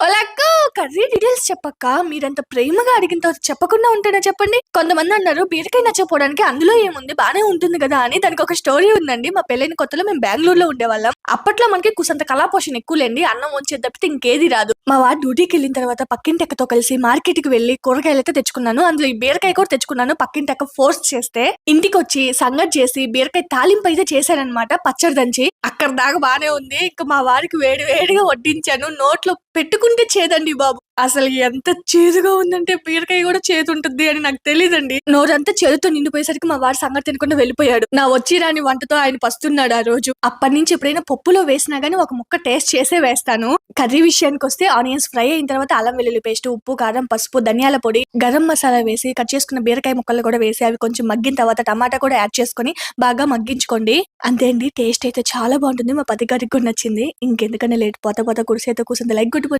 ఒలక్క curry details చెప్పక్క. మీరంత ప్రేమగా అడిగిన తర్వాత చెప్పకుండా ఉంటానా చెప్పండి. కొంతమంది అన్నారు బీరకాయ నచ్చపోవడానికి అందులో ఏముంది? బాగానే ఉంటుంది కదా అని. దానికి ఒక స్టోరీ ఉందండి. మా పెళ్ళైన కొత్తలో మేము బెంగళూరులో ఉండేవాళ్ళం. అప్పట్లో మనకి కుసంత కళాపోషణ ఎక్కువలేండి. అన్నం వంచేది తప్పితే ఇంకేది రాదు. మా వాడు డ్యూటీకి వెళ్ళిన తర్వాత పక్కింటి అక్కతో కలిసి మార్కెట్కి వెళ్ళి కూరగాయలు అయితే తెచ్చుకున్నాను. అందులో ఈ బీరకాయ కూడా తెచ్చుకున్నాను. పక్కింటి అక్క ఫోర్స్ చేస్తే ఇంటికి వచ్చి సంగతి చేసి బీరకాయ తాలింపు అయితే చేశారనమాట పచ్చడి దంచి అక్కడ దాకా బానే ఉంది. ఇంకా మా వారికి వేడి వేడిగా వడ్డించాను. నోట్లో పెట్టుకుంటే చేదండి బాబు. అసలు ఎంత చేదుగా ఉందంటే బీరకాయ కూడా చేదు ఉంటుంది అని నాకు తెలియదండి నోరంతా చేదుతో నిండిపోయేసరికి మా వాడు సంగతి తినకుండా వెళ్ళిపోయాడు. నా వచ్చి రాని వంటతో ఆయన పస్తున్నాడు ఆ రోజు. అప్పటి నుంచి ఎప్పుడైనా పప్పులో వేసినా గానీ ఒక ముక్క టేస్ట్ చేసే వేస్తాను. కర్రీ విషయానికి వస్తే ఆనియన్స్ ఫ్రై అయిన తర్వాత అల్లం వెల్లుల్లి పేస్ట్ ఉప్పు కారం పసుపు ధనియాల పొడి గరం మసాలా వేసి కట్ చేసుకున్న బీరకాయ ముక్కలు కూడా వేసి అవి కొంచెం మగ్గిన తర్వాత టమాటా కూడా యాడ్ చేసుకొని బాగా మగ్గించుకోండి. అంతే అండి టేస్ట్ అయితే చాలా బాగుంటుంది. మా పది గారికి కూడా నచ్చింది. ఇంకెందుకన్నా లేట్ పోత పోత కురిసి అయితే కూర్చుంది లైక్ గుడ్